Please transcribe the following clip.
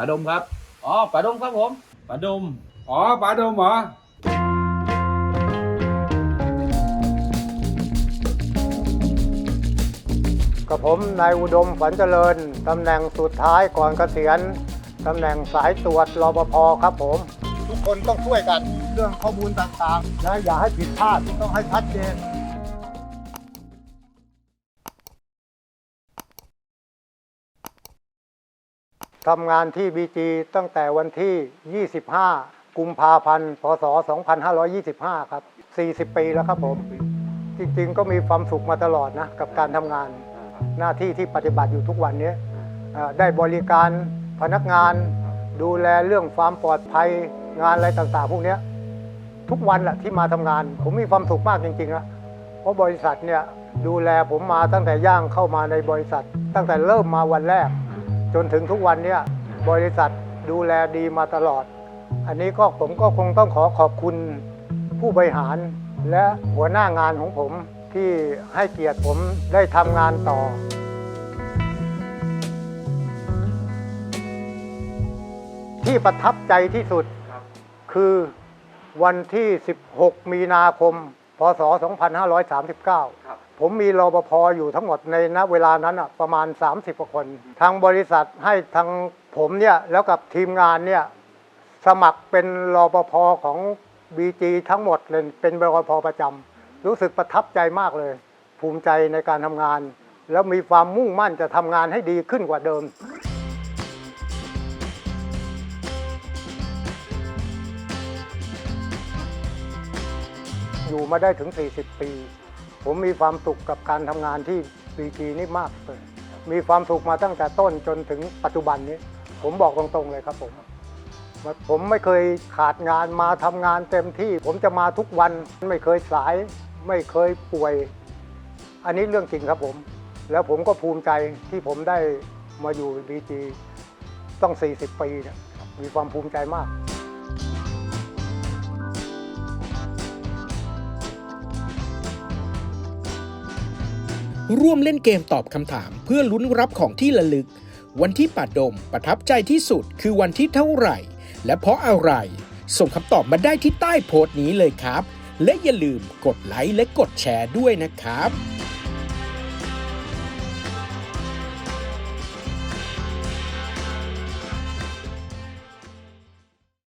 ป๋าดมครับ อ๋อป๋าดมครับผมป๋าดม อ๋อป๋าดมเหรอ กับผมนายอุดมฝันเจริญ ตำแหน่งสุดท้ายก่อนเกษียณ ตำแหน่งสายตรวจรปภครับผม ทุกคนต้องช่วยกันเรื่องข้อมูลต่างๆนะอย่าให้ผิดพลาดต้องให้ชัดเจน ทำงานที่ BG ตั้งแต่วันที่ 25 กุมภาพันธ์ พศ 2525 ครับ 40 ปีแล้วครับผม จริงๆ ก็มีความสุขมาตลอดนะ กับการทำงาน หน้าที่ที่ปฏิบัติอยู่ทุกวันนี้ ได้บริการพนักงาน ดูแลเรื่องความปลอดภัยงานอะไรต่างๆ พวกนี้ทุกวันแหละที่มาทำงาน ผมมีความสุขมากจริงๆนะเพราะบริษัทเนี่ยดูแลผมมาตั้งแต่ย่างเข้ามาในบริษัท ตั้งแต่เริ่มมาวันแรก จนถึงทุกวันเนี้ยบริษัทดูแลดีมาตลอด อันนี้ก็ผมก็คงต้องขอขอบคุณผู้บริหาร และหัวหน้างานของผมที่ให้เกียรติผมได้ทำงานต่อ ที่ประทับใจที่สุดคือวันที่ 16 มีนาคม พศ 2539 ผมมีรปภอยู่ทั้งหมดในณเวลานั้นอะประมาณ 30กว่าคน ทางบริษัทให้ทางผมเนี่ยแล้วกับทีมงานเนี่ยสมัครเป็นรปภของ BG ทั้งหมดเลยเป็นรปภประจำรู้สึกประทับใจมากเลย ภูมิใจในการทำงาน แล้วมีความมุ่งมั่นจะทำงานให้ดีขึ้นกว่าเดิมอยู่มาได้ถึง 40 ปี ผมมีความสุขกับการทำงานที่บีจีนี่มากเลยมีความสุขมาตั้งแต่ต้นจนถึงปัจจุบันนี้ ผมบอกตรงๆเลยครับผม ผมไม่เคยขาดงานมาทำงานเต็มที่ ผมจะมาทุกวันไม่เคยสาย ไม่เคยป่วย อันนี้เรื่องจริงครับผม แล้วผมก็ภูมิใจที่ผมได้มาอยู่บีจีต้อง 40 ปีเนี่ยมีความภูมิใจมาก ร่วมเล่นเกมตอบคำถามเพื่อลุ้นรับของที่ระลึก วันที่ปัดดมประทับใจที่สุดคือวันที่เท่าไหร่ และเพราะอะไร ส่งคำตอบมาได้ที่ใต้โพสต์นี้เลยครับ และอย่าลืมกดไลค์และกดแชร์ด้วยนะครับ